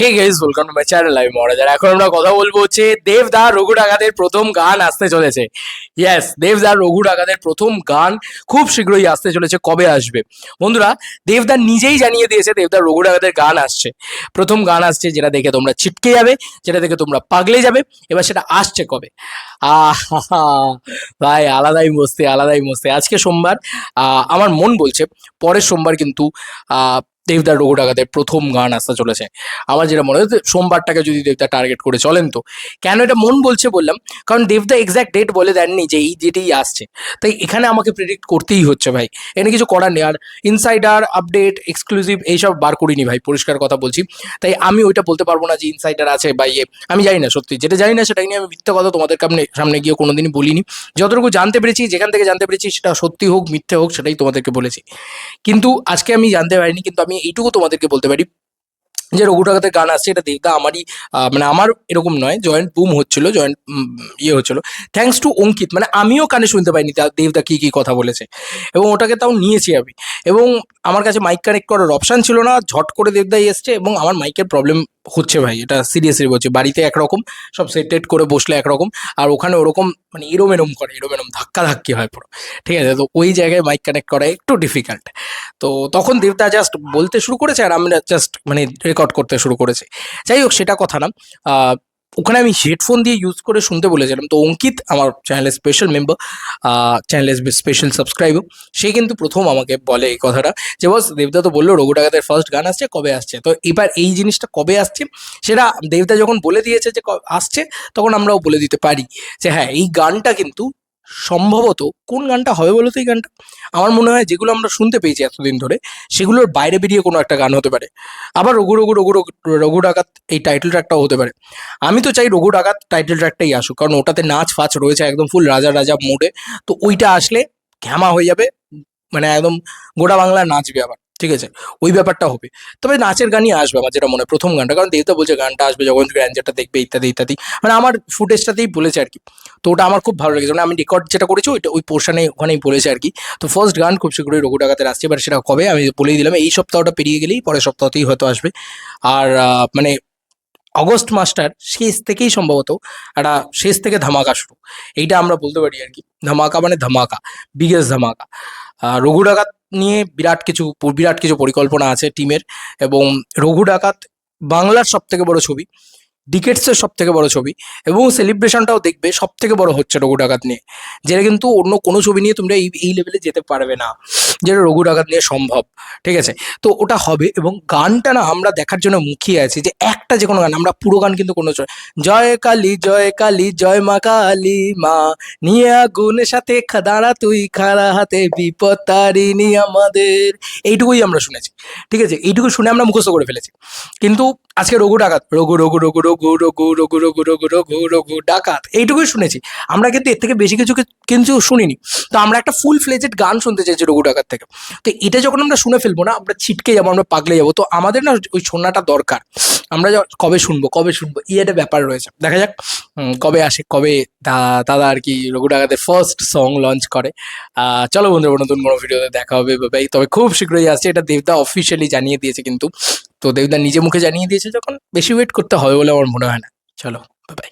Hey guys welcome to my channel আমি মহারাজ এখন আমরা কথা বলব হচ্ছে দেবদা রঘু ডাকাতের প্রথম গান আসতে চলেছে। ইয়েস দেবদা রঘু ডাকাতের প্রথম গান খুব শীঘ্রই আসতে চলেছে, কবে আসবে? বন্ধুরা দেবদা নিজেই জানিয়ে দিয়েছে দেবদা রঘু ডাকাতের গান আসছে। প্রথম গান আসছে যেটা দেখে তোমরা ছিটকে যাবে, যেটা দেখে তোমরা পাগলে যাবে, এবার সেটা আসছে কবে? ভাই, আলাদাই মস্তি আলাদাই মস্তি। আজকে সোমবার আমার মন বলছে, পরের সোমবার কিন্তু দেবদার রঘু ডাকাতের প্রথম গান আসতে চলেছে। আমার যেটা মনে যে সোমবারটাকে যদি দেবদা টার্গেট করে চলেন তো। কেন এটা মন বলছে বললাম, কারণ দেবদা এক্স্যাক্ট ডেট বলে দেননি যে এই ডেটেই আসছে। তাই এখানে আমাকে প্রেডিক্ট করতেই হচ্ছে ভাই। এখানে কিছু করার নেই, আর ইনসাইডার আপডেট এক্সক্লুসিভ এইসব বার করিনি ভাই, পরিষ্কার কথা বলছি। তাই আমি ওইটা বলতে পারব না যে ইনসাইডার আছে বা ইয়ে। আমি জানি না, সত্যি। যেটা জানি না সেটা নিয়ে আমি মিথ্যা কথা তোমাদের সামনে সামনে গিয়ে কোনোদিনই বলিনি। যতটুকু জানতে পেরেছি, যেখান থেকে জানতে পেরেছি, সেটা সত্যি হোক, মিথ্যে হোক, সেটাই তোমাদেরকে বলেছি। কিন্তু আজকে আমি জানতে পারিনি, কিন্তু আমি এইটুকু তোমাদেরকে বলতে পারি যে রঘুটাকাতে গান আসছে, এটা দেবদা আমারই মানে আমার এরকম নয়, জয়েন্ট বুম হচ্ছিল, জয়েন্ট ইয়ে হচ্ছিল। থ্যাংকস টু অঙ্কিত মানে আমিও কানে শুনতে পাইনি তা- দেবদা কী কী কথা বলেছে। এবং ওটাকে তাও নিয়েছি আমি। এবং আমার কাছে মাইক কানেক্ট করার অপশান ছিল না, ঝট করে দেবদাই এসছে, এবং আমার মাইকের প্রবলেম হচ্ছে ভাই, এটা সিরিয়াসলি বলছে। বাড়িতে একরকম, সব সেটেড করে বসলে একরকম, আর ওখানে ওরকম মানে এরম এরম করে এরম এরম ধাক্কা ধাক্কি হয় পুরো। ঠিক আছে, তো ওই জায়গায় মাইক কানেক্ট করা একটু ডিফিকাল্ট তো তখন দেবদা জাস্ট বলতে শুরু করেছে, আর আমরা জাস্ট মানে রেকর্ড করতে শুরু করেছি। যাই হোক, সেটা কথা না। ওখানে আমি হেডফোন দিয়ে ইউজ করে শুনতে বলেছিলাম। তো অঙ্কিত আমার চ্যানেলের স্পেশাল মেম্বার চ্যানেলের স্পেশাল সাবস্ক্রাইবার সে কিন্তু প্রথম আমাকে বলে এই কথাটা যে, বস দেবদা তো বলল রঘু ডাকাতের ফার্স্ট গান আসছে, কবে আসছে? তো এবার এই জিনিসটা কবে আসছে, সেটা দেবদা যখন বলে দিয়েছে যে আসছে, তখন আমরাও বলে দিতে পারি যে হ্যাঁ এই গানটা কিন্তু সম্ভবত কোন গানটা হবে বলো তো এই গানটা? আমার মনে হয় যেগুলো আমরা শুনতে পেয়েছি এতদিন ধরে, সেগুলোর বাইরে বেরিয়ে কোনো একটা গান হতে পারে। আবার রঘু রঘু রঘু রঘু- ডাকাত এই টাইটেল ট্র্যাকটাও হতে পারে। আমি তো চাই রঘু ডাকাত টাইটেল ট্র্যাকটাই আসুক, কারণ ওটাতে নাচ ফাচ রয়েছে একদম ফুল রাজা রাজা মোডে তো ওইটা আসলে ঘ্যামা হয়ে যাবে মানে একদম গোটা বাংলা নাচবে আবার। ঠিক আছে? ওই ব্যাপারটা হবে। তবে নাচের গানই আসবে আমার যেটা মনে হয় প্রথম গানটা। কারণ দেবতা বলছে গানটা আসবে যখন গ্র্যান্ডারটা দেখবে, ইত্যাদি ইত্যাদি। মানে আমার ফুটেজটাতেই বলেছে আর কি। তো ওটা আমার খুব ভালো লেগেছে। মানে আমি রেকর্ড যেটা করেছি, ওইটা ওই পোর্শনে ওখানেই বলেছে আর কি। তো ফার্স্ট গান খুব শীঘ্রই রঘু ডাকাতের আসছে এবার সেটা কবে আমি বলেই দিলাম। এই সপ্তাহটা পেরিয়ে গেলেই পরের সপ্তাহতেই হয়তো আসবে। আর মানে অগস্ট মাসটার শেষ থেকেই সম্ভবত একটা শেষ থেকে ধামাকা শুরু। এইটা আমরা বলতে পারি আর কি। ধামাকা মানে ধামাকা। বিগেস্ট ধামাকা। রঘু ডাকাত নিয়ে বিরাট কিছু বিরাট কিছু পরিকল্পনা আছে টিমের এবং রঘু ডাকাত বাংলার সব থেকে বড় ছবি, ডিকেটসের সব থেকে বড় ছবি এবং সেলিব্রেশনটাও দেখবে সব থেকে বড় হচ্ছে রঘু ডাকাত নিয়ে। যেটা কিন্তু অন্য কোনো ছবি নিয়ে তোমরা এই এই লেভেলে যেতে পারবে না। যেটা রঘু ডাকাত নিয়ে সম্ভব, ঠিক আছে? তো ওটা হবে এবং গানটা না আমরা দেখার জন্য মুখিয়ে আছি যে একটা যে কোনো গান, আমরা পুরো গান কিন্তু কোনো জয় কালী জয় কালী, জয় মা কালী মা, নিয়ে আগুনের সাথে দাঁড়া তুই খাড়া হাতে বিপদ তারিণী আমাদের। এইটুকুই আমরা শুনেছি, ঠিক আছে? এইটুকু শুনে আমরা মুখস্থ করে ফেলেছি। কিন্তু আজকে রঘু ডাকাত, রঘু রঘু রঘু রঘু রঘু রঘু রঘু রঘু রঘু রঘু ডাকাত, এইটুকুই শুনেছি। আমরা কিন্তু এর থেকে বেশি কিছু কিন্তু শুনিনি। তো আমরা একটা ফুল ফ্লেজেড গান শুনতে চাইছি রঘু ডাকাত থেকে। তো এটা যখন আমরা শুনে ফেলব না, আমরা ছিটকে যাব, আমরা পাগলে যাব, তো আমাদের না ওই শোনাটা দরকার। আমরা কবে শুনব কবে শুনব, এই একটা ব্যাপার রয়েছে। দেখা যাক কবে আসে, কবে দাদা আর কি রঘু ডাকাতের ফার্স্ট সং লঞ্চ করে চলো বন্ধুরা, নতুন কোনো ভিডিওতে দেখা হবে ভাই, তবে খুব শীঘ্রই আসছে, এটা দেবদা অফিসিয়ালি জানিয়ে দিয়েছে কিন্তু। তো দেবদা নিজে মুখে জানিয়ে দিয়েছে যখন, বেশি ওয়েট করতে হবে বলে আমার মনে হয় না। চলো বাই